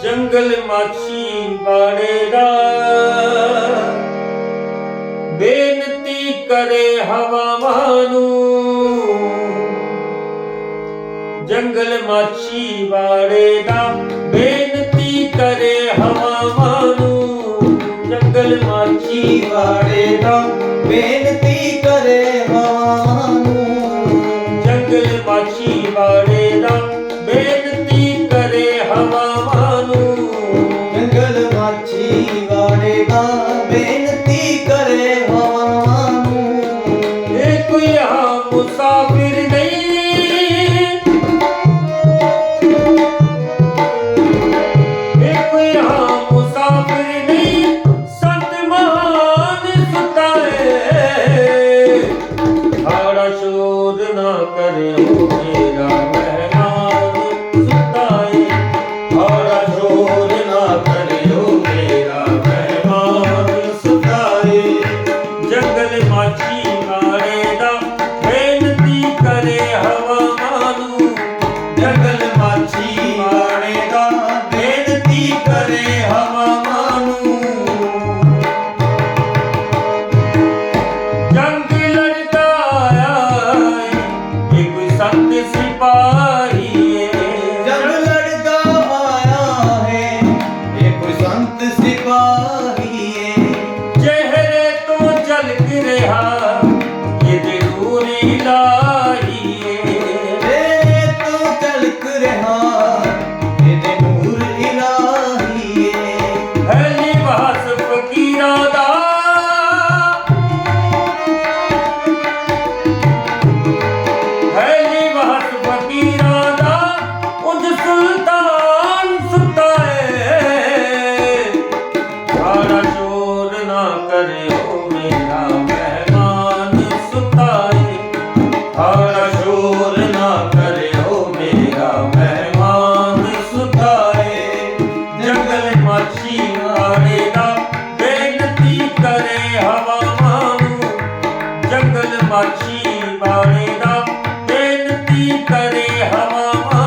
ਜੰਗਲ ਮਾਛੀ ਬਾੜੇ ਦਾ ਬੇਨਤੀ ਕਰੇ ਹਵਾ ਮਾਨੂ ਜੰਗਲ ਮਾਛੀ ਬਾੜੇ ਦਾ ਬੇਨਤੀ ਕਰੇ ਹਵਾ ਮਾਨੂ ਜੰਗਲ ਮਾਛੀ ਬਾੜੇ ਦਾ ਬੇਨਤੀ ਅਕਲ ਬਾਣੇ ਦਾ ਬੇਨਤੀ ਕਰੇ ਹਵਾ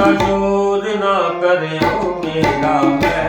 કજૂર ન કર્યો મેરા